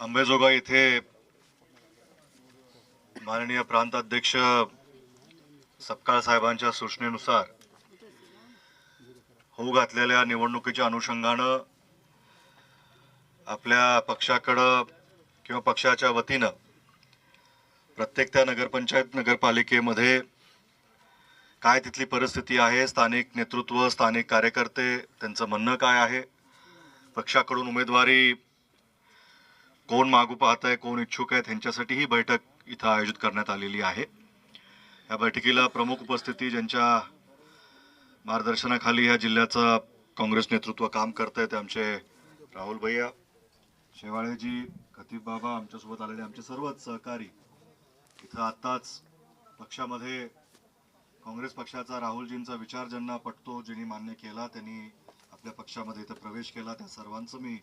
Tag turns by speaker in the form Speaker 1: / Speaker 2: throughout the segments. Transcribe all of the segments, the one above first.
Speaker 1: अंबेजोगाई इथे माननीय प्रांताध्यक्ष सपकाळ साहेबांच्या सूचनेनुसार होऊ घातलेल्या निवडणुकीच्या अनुषंगानं आपल्या पक्षाकडं किंवा पक्षाच्या वतीनं प्रत्येक त्या नगरपंचायत नगरपालिकेमध्ये काय तिथली परिस्थिती आहे स्थानिक नेतृत्व स्थानिक कार्यकर्ते त्यांचं म्हणणं काय आहे? पक्षाकडून उमेदवारी कोण मागू पाहत आहे कोण इच्छुक आहेत त्यांच्यासाठी ही बैठक इथं आयोजित करण्यात आलेली आहे. या बैठकीला प्रमुख उपस्थिती ज्यांच्या मार्गदर्शनाखाली या जिल्ह्याचं काँग्रेस नेतृत्व काम करत आहे ते आमचे राहुल भैया शेवाळेजी खतीब बाबा आमच्यासोबत आलेले आमचे सर्वच सहकारी. इथं आत्ताच पक्षामध्ये काँग्रेस पक्षाचा राहुलजींचा विचार ज्यांना पटतो ज्यांनी मान्य केला त्यांनी आपल्या पक्षामध्ये इथं प्रवेश केला. त्या सर्वांचं मी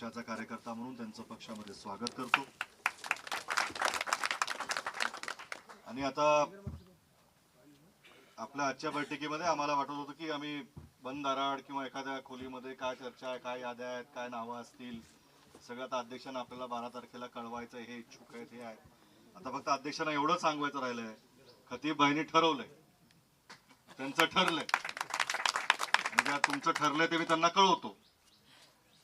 Speaker 1: पक्षाचा कार्यकर्ता म्हणून त्यांचं पक्षामध्ये स्वागत करतो. आणि आता आपल्या आजच्या बैठकीमध्ये आम्हाला वाटत होतं की आम्ही बंद दाराड किंवा एखाद्या खोलीमध्ये काय चर्चा आहे काय याद्या आहेत काय नावं असतील सगळ्यात आता अध्यक्षांना आपल्याला बारा तारखेला कळवायचं हे इच्छुक आहेत हे आहे आता फक्त अध्यक्षांना एवढं सांगवायचं राहिलंय खतीब भाईनी ठरवलंय त्यांचं ठरलंय. तुमचं ठरलंय ते मी त्यांना कळवतो.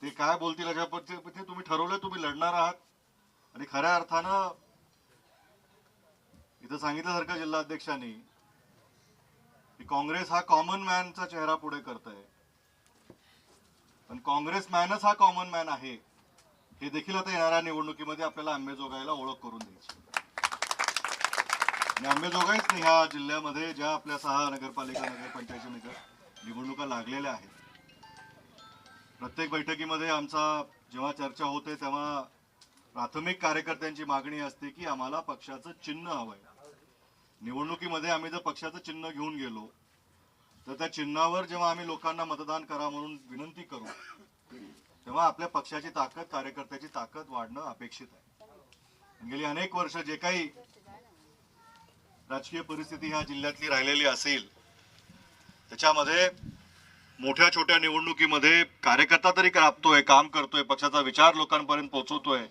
Speaker 1: ते काय बोलतील ते तुम्ही ठरवलं तुम्ही लढणार आहात. आणि खऱ्या अर्थानं इथं सांगितल्यासारखं जिल्हाध्यक्षांनी की काँग्रेस हा कॉमन मॅनचा चेहरा पुढे करत आहे पण काँग्रेस मॅनच हा कॉमन मॅन आहे हे देखील आता येणाऱ्या निवडणुकीमध्ये आपल्याला आंबेजोगाईला ओळख करून द्यायची. आणि आंबेजोगाईच नाही ह्या जिल्ह्यामध्ये ज्या आपल्या सहा नगरपालिका नगरपंचायती नगर निवडणुका लागलेल्या आहेत प्रत्येक बैठकीमध्ये आमचा जेव्हा चर्चा होते तेव्हा प्राथमिक कार्यकर्त्यांची मागणी असते की आम्हाला पक्षाचं चिन्ह हवं आहे निवडणुकीमध्ये आम्ही जर पक्षाचं चिन्ह घेऊन गेलो तर त्या चिन्हावर जेव्हा आम्ही लोकांना मतदान करा म्हणून विनंती करू तेव्हा आपल्या पक्षाची ताकद कार्यकर्त्याची ताकद वाढणं अपेक्षित आहे. गेली अनेक वर्ष जे काही राजकीय परिस्थिती ह्या जिल्ह्यातली राहिलेली असेल त्याच्यामध्ये मोठ्या छोट्या निवडणुकीमध्ये कार्यकर्ता तरी राबतोय काम करतोय पक्षाचा विचार लोकांपर्यंत पोहोचवतोय.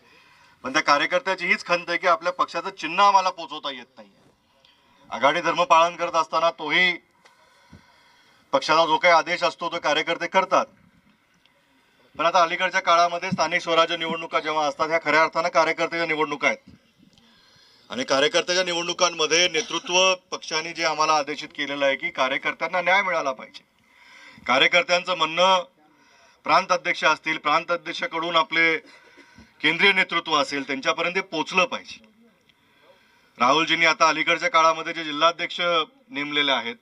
Speaker 1: पण त्या कार्यकर्त्याची हीच खंत आहे की आपल्या पक्षाचं चिन्ह आम्हाला पोहोचवता येत नाही आघाडी धर्म पालन करत असताना तोही पक्षाचा जो काही आदेश असतो तो कार्यकर्ते करतात. पण आता अलीकडच्या काळामध्ये स्थानिक स्वराज्य निवडणुका जेव्हा असतात ह्या खऱ्या अर्थानं कार्यकर्त्याच्या निवडणुका आहेत. आणि कार्यकर्त्याच्या निवडणुकांमध्ये नेतृत्व पक्षाने जे आम्हाला आदेशित केलेलं आहे की कार्यकर्त्यांना न्याय मिळाला पाहिजे. कार्यकर्त्यांचं म्हणणं प्रांत अध्यक्ष असतील प्रांत अध्यक्षाकडून आपले केंद्रीय नेतृत्व असेल त्यांच्यापर्यंत ते पोचलं पाहिजे. राहुलजींनी आता अलीकडच्या काळामध्ये जे जिल्हाध्यक्ष नेमलेले आहेत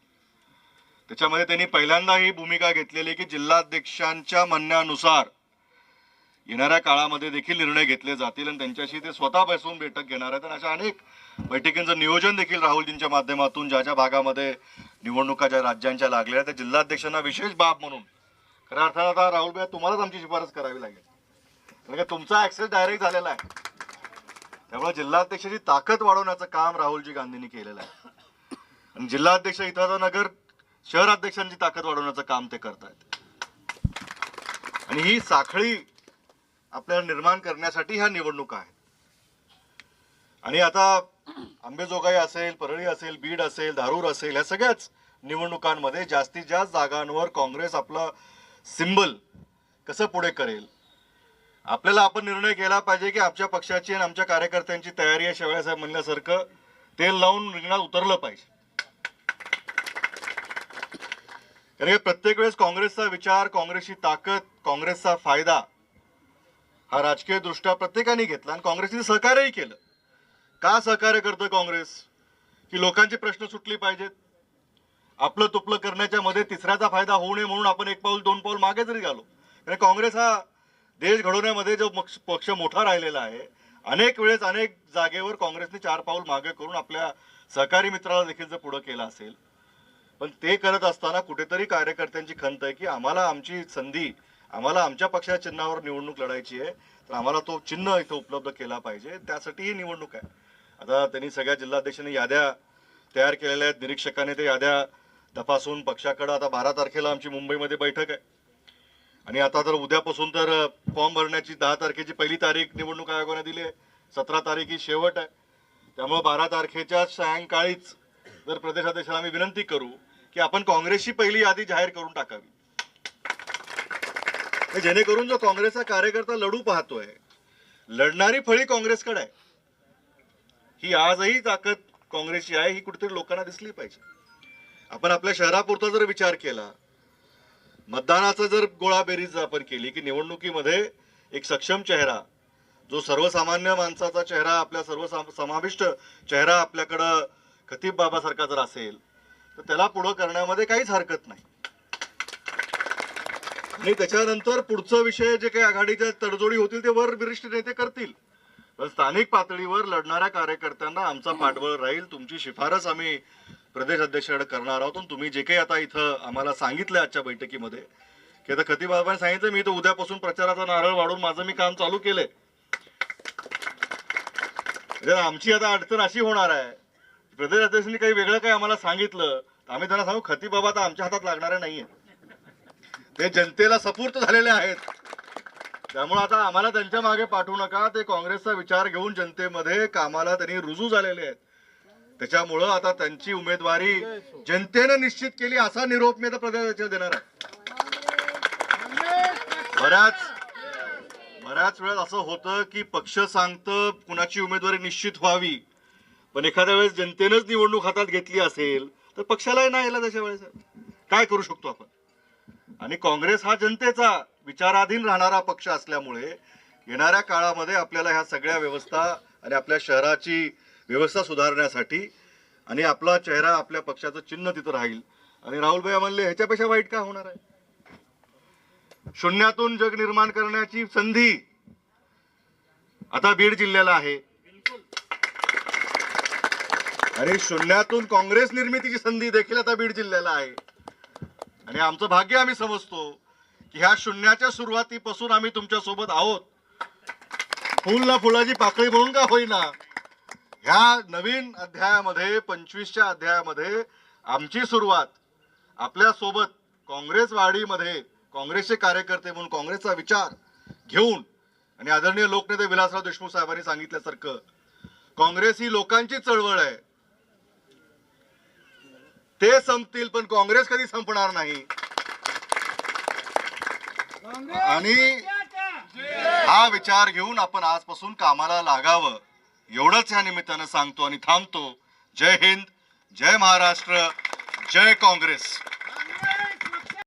Speaker 1: त्याच्यामध्ये त्यांनी पहिल्यांदा ही भूमिका घेतलेली की जिल्हाध्यक्षांच्या म्हणण्यानुसार येणाऱ्या काळामध्ये देखील निर्णय घेतले जातील आणि त्यांच्याशी ते स्वतः बसून बैठक घेणार आहेत. आणि अशा अनेक बैठकींचं नियोजन देखील राहुलजींच्या माध्यमातून ज्या ज्या भागामध्ये निवडणुका ज्या राज्यांच्या लागल्या त्या जिल्हाध्यक्षांना विशेष बाब म्हणून. खऱ्या अर्थानं आता राहुल भाई तुम्हालाच आमची शिफारस करावी लागेल. कारण का तुमचा ऍक्सेस डायरेक्ट झालेला आहे. त्यामुळे जिल्हाध्यक्षाची ताकद वाढवण्याचं काम राहुलजी गांधींनी केलेलं आहे. आणि जिल्हाध्यक्ष इथं नगर शहराध्यक्षांची ताकद वाढवण्याचं काम ते करतायत. आणि ही साखळी आपल्याला निर्माण करण्यासाठी ह्या निवडणुका आहेत. आणि आता आंबेजोगाई असेल परळी असेल बीड असेल धारूर असेल या सगळ्याच निवडणुकांमध्ये जास्तीत जास्त जागांवर काँग्रेस आपलं सिंबल कसं पुढे करेल? आपल्याला आपण निर्णय केला पाहिजे की आमच्या पक्षाची आणि आमच्या कार्यकर्त्यांची तयारी आहे शेवळ्यासाहेब म्हणल्यासारखं तेल लावून रिंगणात उतरलं पाहिजे. कारण प्रत्येक वेळेस काँग्रेसचा विचार काँग्रेसची ताकद काँग्रेसचा फायदा हा राजकीय दृष्ट्या प्रत्येकाने घेतला आणि काँग्रेसने सहकार्यही केलं. का सहकार्य करतं काँग्रेस? की लोकांची प्रश्न सुटली पाहिजेत? आपलं तुपलं करण्याच्या मध्ये तिसऱ्याचा फायदा होऊ नये म्हणून आपण एक पाऊल दोन पाऊल मागे जरी घालो कारण काँग्रेस हा देश घडवण्यामध्ये जो पक्ष मोठा राहिलेला आहे अनेक वेळेस अनेक जागेवर काँग्रेसने चार पाऊल मागे करून आपल्या सहकारी मित्राला देखील जर पुढं केलं असेल पण ते करत असताना कुठेतरी कार्यकर्त्यांची खंत आहे की आम्हाला आमची संधी आम्हाला आमच्या पक्षाच्या चिन्हावर निवडणूक लढायची आहे. तर आम्हाला तो चिन्ह इथं उपलब्ध केला पाहिजे. त्यासाठी ही निवडणूक आहे. आता त्यांनी सगळ्या जिल्हाध्यक्षांनी याद्या तयार केलेल्या आहेत. निरीक्षकाने ते याद्या तपासून पक्षाकडं आता बारा तारखेला आमची मुंबईमध्ये बैठक आहे. आणि आता तर उद्यापासून तर फॉर्म भरण्याची दहा तारखेची पहिली तारीख निवडणूक आयोगाने दिली आहे. सतरा तारीख ही शेवट आहे. त्यामुळे बारा तारखेच्या सायंकाळीच जर प्रदेशाध्यक्षाला आम्ही विनंती करू की आपण काँग्रेसची पहिली यादी जाहीर करून टाकावी. जेणेकरून जो काँग्रेसचा कार्यकर्ता लढू पाहतोय लढणारी फळी काँग्रेसकडे आहे. ही आजही ताकद काँग्रेसची आहे ही कुठेतरी लोकांना दिसली पाहिजे. आपण आपल्या शहरापुरता जर विचार केला मतदानाचा जर गोळाबेरीज आपण केली की निवडणुकीमध्ये एक सक्षम चेहरा जो सर्वसामान्य माणसाचा चेहरा आपल्या सर्व समाविष्ट चेहरा आपल्याकडं खतीब बाबासारखा जर असेल तर त्याला पुढं करण्यामध्ये काहीच हरकत नाही. आणि त्याच्यानंतर पुढचा विषय जे काही आघाडीच्या तडजोडी होतील ते वर वरिष्ठ नेते करतील. पण स्थानिक पातळीवर लढणाऱ्या कार्यकर्त्यांना आमचा पाठबळ राहील. तुमची शिफारस आम्ही प्रदेश अध्यक्षाकडे करणार आहोत. तुम्ही जे काही आता इथं आम्हाला सांगितलं आजच्या बैठकीमध्ये की आता खती बाबांनी सांगितलं मी तर उद्यापासून प्रचाराचा नारळ वाढून माझं मी काम चालू केलंय. जर आमची आता अडचण अशी होणार आहे. प्रदेश अध्यक्षांनी काही वेगळं काही आम्हाला सांगितलं. आम्ही त्यांना सांगू खती बाबा आता आमच्या हातात लागणार नाहीये हे जनतेला सपूर्त झालेले आहेत. त्यामुळे आता आम्हाला त्यांच्या मागे पाठवू नका. ते काँग्रेसचा विचार घेऊन जनतेमध्ये कामाला त्यांनी रुजू झालेले आहेत. त्याच्यामुळं आता त्यांची उमेदवारी जनतेनं निश्चित केली असा निरोप मी आता प्रदेशाध्यक्ष देणार आहे. बऱ्याच बऱ्याच वेळेस असं होतं की पक्ष सांगतं कुणाची उमेदवारी निश्चित व्हावी. पण एखाद्या वेळेस जनतेनंच निवडणूक हातात घेतली असेल तर पक्षालाही नाही यायला त्याच्या वेळेस. काय करू शकतो आपण? आणि काँग्रेस हा जनतेचा विचाराधीन राहणारा पक्ष असल्यामुळे येणाऱ्या काळामध्ये आपल्याला ह्या सगळ्या व्यवस्था आणि आपल्या शहराची व्यवस्था सुधारण्यासाठी आणि आपला चेहरा आपल्या पक्षाचं चिन्ह तिथं राहील. आणि राहुलभाई म्हणले ह्याच्यापेक्षा वाईट काय होणार आहे? शून्यातून जग निर्माण करण्याची संधी आता बीड जिल्ह्याला आहे. आणि शून्यातून काँग्रेस निर्मितीची संधी देखील आता बीड जिल्ह्याला आहे. आणि आमचं भाग्य आम्ही समजतो की ह्या शून्याच्या सुरुवातीपासून आम्ही तुमच्यासोबत आहोत. फुल ना फुलाची पाकळी म्हणून का होईना? ह्या नवीन अध्यायामध्ये पंचवीसच्या अध्यायामध्ये आमची सुरुवात आपल्यासोबत काँग्रेस काँग्रेसचे कार्यकर्ते म्हणून काँग्रेसचा विचार घेऊन आणि आदरणीय लोकनेते विलासराव देशमुख साहेबांनी सांगितल्यासारखं काँग्रेस ही लोकांची चळवळ आहे. ते संपतील पण काँग्रेस कधी संपणार नाही. आणि हा विचार घेऊन आपण आजपासून कामाला लागावं. एवढंच या निमित्तानं सांगतो आणि थांबतो. जय हिंद जय महाराष्ट्र जय काँग्रेस.